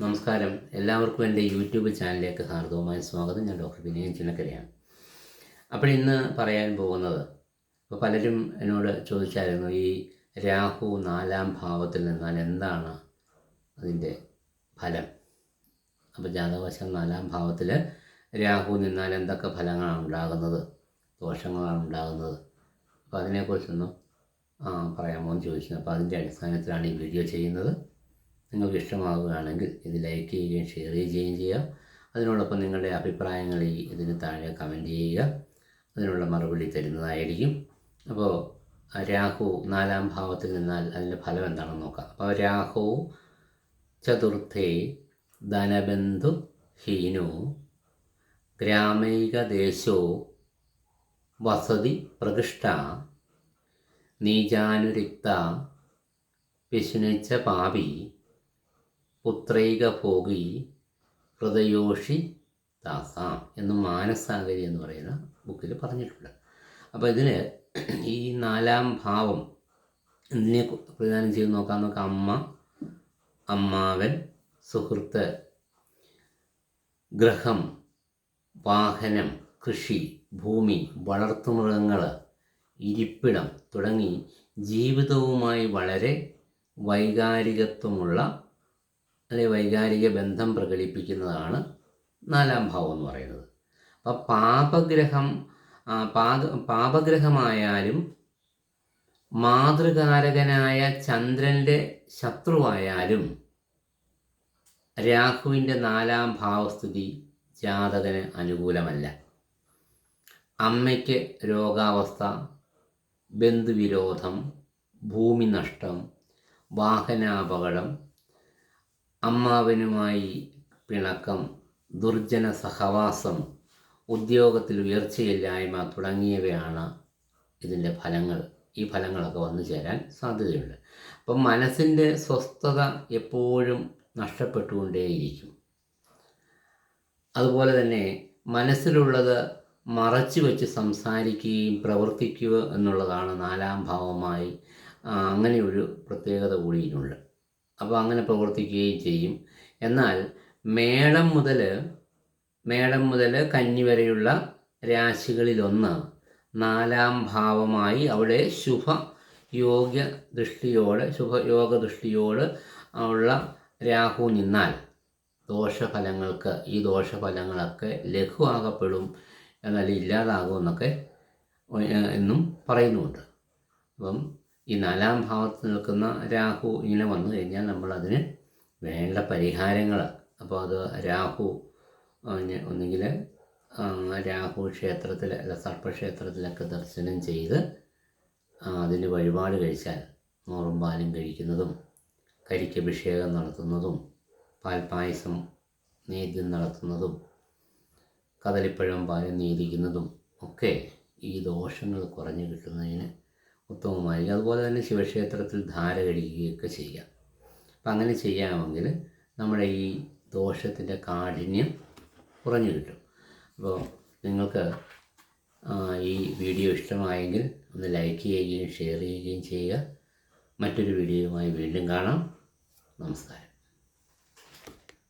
നമസ്കാരം. എല്ലാവർക്കും എന്റെ യൂട്യൂബ് ചാനലിലേക്ക് ഹാർദവമായ സ്വാഗതം. ഞാൻ ഡോക്ടർ വിനയൻ ചിന്നക്കരയാണ്. അപ്പോൾ ഇന്ന് പറയാൻ പോകുന്നത് ഇപ്പോൾ പലരും എന്നോട് ചോദിച്ചായിരുന്നു ഈ രാഹു നാലാം ഭാവത്തിൽ നിന്നാൽ എന്താണ് അതിന്റെ ഫലം? അപ്പോൾ ജാതകവശം നാലാം ഭാവത്തിൽ രാഹു നിന്നാൽ എന്തൊക്കെ ഫലങ്ങളാണ് ഉണ്ടാകുന്നത്? ദോഷങ്ങളാണ് ഉണ്ടാകുന്നത്? അപ്പോൾ അതിനെക്കുറിച്ചൊന്നും പറയാമോ എന്ന് ചോദിച്ചു. അപ്പോൾ അതിന്റെ അടിസ്ഥാനത്തിലാണ് ഈ വീഡിയോ ചെയ്യുന്നത്. നിങ്ങൾക്ക് ഇഷ്ടമാവുകയാണെങ്കിൽ ഇത് ലൈക്ക് ചെയ്യുകയും ഷെയർ ചെയ്യുകയും ചെയ്യുക. അതിനോടൊപ്പം നിങ്ങളുടെ അഭിപ്രായങ്ങൾ ഈ ഇതിന് താഴെ കമന്റ് ചെയ്യുക. അതിനുള്ള മറുപടി തരുന്നതായിരിക്കും. അപ്പോൾ രാഹു നാലാം ഭാവത്തിൽ നിന്നാൽ അതിന്റെ ഫലം എന്താണെന്ന് നോക്കാം. അപ്പോൾ രാഹു ചതുർത്ഥേ ധനബന്ധു ഹീനോ ഗ്രാമൈകദേശോ വസതി പ്രകൃഷ്ട നീചാനുരിക്ത വിഷ്ണിച്ച പാപി പുത്രൈക ഭോഗി ഹൃദയോഷി ദാസ എന്ന് മാനസാഗരി എന്ന് പറയുന്ന ബുക്കിൽ പറഞ്ഞിട്ടുണ്ട്. അപ്പോൾ ഇതിന് ഈ നാലാം ഭാവം എന്തിനെ പ്രധാനം ചെയ്ത് നോക്കാൻ നോക്കാം. അമ്മ അമ്മാവൻ സുഹൃത്ത് ഗ്രഹം വാഹനം കൃഷി ഭൂമി വളർത്തുമൃഗങ്ങൾ ഇരിപ്പിടം തുടങ്ങി ജീവിതവുമായി വളരെ വൈകാരികത്വമുള്ള അല്ലെ വൈകാരിക ബന്ധം പ്രകടിപ്പിക്കുന്നതാണ് നാലാം ഭാവം എന്ന് പറയുന്നത്. അപ്പം പാപഗ്രഹം പാക പാപഗ്രഹമായാലും മാതൃകാരകനായ ചന്ദ്രന്റെ ശത്രുവായാലും രാഹുവിന്റെ നാലാം ഭാവസ്ഥിതി ജാതകന് അനുകൂലമല്ല. അമ്മയ്ക്ക് രോഗാവസ്ഥ ബന്ധുവിരോധം ഭൂമി നഷ്ടം വാഹനാപകടം അമ്മാവനുമായി പിണക്കം ദുർജന സഹവാസം ഉദ്യോഗത്തിൽ ഉയർച്ചയില്ലായ്മ തുടങ്ങിയവയാണ് ഇതിന്റെ ഫലങ്ങൾ. ഈ ഫലങ്ങളൊക്കെ വന്നു ചേരാൻ സാധ്യതയുണ്ട്. അപ്പം മനസ്സിന്റെ സ്വസ്ഥത എപ്പോഴും നഷ്ടപ്പെട്ടുകൊണ്ടേയിരിക്കും. അതുപോലെ തന്നെ മനസ്സിലുള്ളത് മറച്ചു വെച്ച് സംസാരിക്കുകയും പ്രവർത്തിക്കുക എന്നുള്ളതാണ് നാലാം ഭാവമായി അങ്ങനെയൊരു പ്രത്യേകത കൂടിയിട്ടുണ്ട്. അപ്പോൾ അങ്ങനെ പ്രവർത്തിക്കുകയും ചെയ്യും. എന്നാൽ മേടം മുതൽ മേടം മുതൽ കന്നി വരെയുള്ള രാശികളിലൊന്ന് നാലാം ഭാവമായി അവിടെ ശുഭ യോഗ്യ ദൃഷ്ടിയോട് ശുഭയോഗ ദൃഷ്ടിയോട് ഉള്ള രാഹു നിന്നാൽ ദോഷഫലങ്ങൾക്ക് ഈ ദോഷഫലങ്ങളൊക്കെ ലഘുവാകപ്പെടും എന്നാൽ ഇല്ലാതാകുമെന്നൊക്കെ എന്നും പറയുന്നുണ്ട്. അപ്പം ഈ നാലാം ഭാവത്ത് നിൽക്കുന്ന രാഹു ഇങ്ങനെ വന്നു കഴിഞ്ഞാൽ നമ്മളതിന് വേണ്ട പരിഹാരങ്ങൾ അപ്പോൾ അത് രാഹു ഒന്നുകിൽ രാഹു ക്ഷേത്രത്തിൽ അല്ല സർപ്പക്ഷേത്രത്തിലൊക്കെ ദർശനം ചെയ്ത് അതിന് വഴിപാട് കഴിച്ചാൽ നൂറും പാലും കഴിക്കുന്നതും കരിക്കഭിഷേകം നടത്തുന്നതും പാൽപ്പായസം നേദ്യം നടത്തുന്നതും കദളിപ്പഴം പാലും നീതിക്കുന്നതും ഒക്കെ ഈ ദോഷങ്ങൾ കുറഞ്ഞു കിട്ടുന്നതിന് ഉത്തമമായിരിക്കും അതുപോലെ തന്നെ ശിവക്ഷേത്രത്തിൽ ധാര കഴിക്കുകയൊക്കെ ചെയ്യാം. അപ്പം അങ്ങനെ ചെയ്യാമെങ്കിൽ നമ്മുടെ ഈ ദോഷത്തിന്റെ കാഠിന്യം കുറഞ്ഞു കിട്ടും. അപ്പോൾ നിങ്ങൾക്ക് ഈ വീഡിയോ ഇഷ്ടമായെങ്കിൽ ഒന്ന് ലൈക്ക് ചെയ്യുകയും ഷെയർ ചെയ്യുകയും ചെയ്യുക. മറ്റൊരു വീഡിയോയുമായി വീണ്ടും കാണാം. നമസ്കാരം.